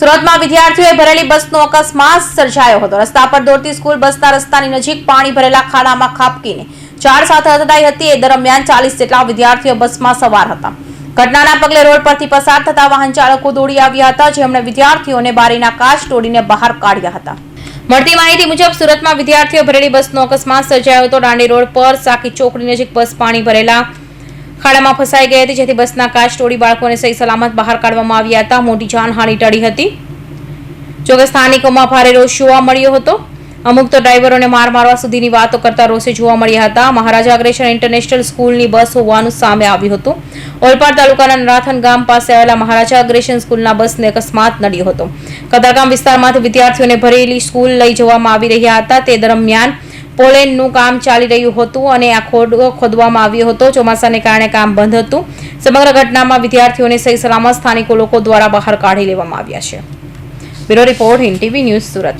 સુરતમાં વિદ્યાર્થીઓએ ભરેલી બસનો અકસ્માત સર્જાયો હતો. રસ્તા પર દોડતી સ્કૂલ બસના રસ્તાની નજીક પાણી ભરેલા ખાડામાં ખાબકીને ચાર સાથે અથડાઈ હતી. એ દરમિયાન ચાલીસ જેટલા વિદ્યાર્થીઓ બસમાં સવાર હતા. ઘટનાના પગલે રોડ પરથી પસાર થતા વાહન ચાલકો દોડી આવ્યા હતા. જેમણે વિદ્યાર્થીઓને બારીના કાચ તોડીને બહાર કાઢ્યા હતા. મળતી માહિતી મુજબ, સુરતમાં વિદ્યાર્થીઓ ભરેલી બસનો અકસ્માત સર્જાયો હતો. દાંડી રોડ પર સાકી ચોકડી નજીક બસ પાણી ભરેલા ખાડામાં ફસાઈ ગઈ હતી, જેથી બસના કાચ તોડી બાળકોને સહી સલામત બહાર કાઢવામાં આવ્યા હતા. મોટી જાનહાનિ ટળી હતી. જોકે સ્થાનિકોમાં ભારે રોષ જોવા મળ્યો હતો. અમુક તો ડ્રાઈવરોને માર મારવા સુધીની વાતો કરતા રોષે જોવા મળ્યા હતા. મહારાજા અગ્રેસર ઇન્ટરનેશનલ સ્કૂલની બસ હોવાનું સામે આવ્યું હતું. ઓલપાડ તાલુકાના નરાથન ગામ પાસે આવેલા મહારાજા અગ્રેસર સ્કૂલના બસને અકસ્માત નડ્યો હતો. કતારગામ વિસ્તારમાંથી વિદ્યાર્થીઓને ભરેલી સ્કૂલ લઈ જવામાં આવી રહ્યા હતા. તે દરમિયાન પોલેનનું કામ ચાલી રહ્યું હતું અને આ ખોડો ખોદવામાં આવ્યો હતો. ચોમાસાને કારણે કામ બંધ હતું. સમગ્ર ઘટનામાં વિદ્યાર્થીઓને સહી સલામત સ્થાનિકો લોકો દ્વારા બહાર કાઢી લેવામાં આવ્યા છે. Bureau report, Hind TV news Surat.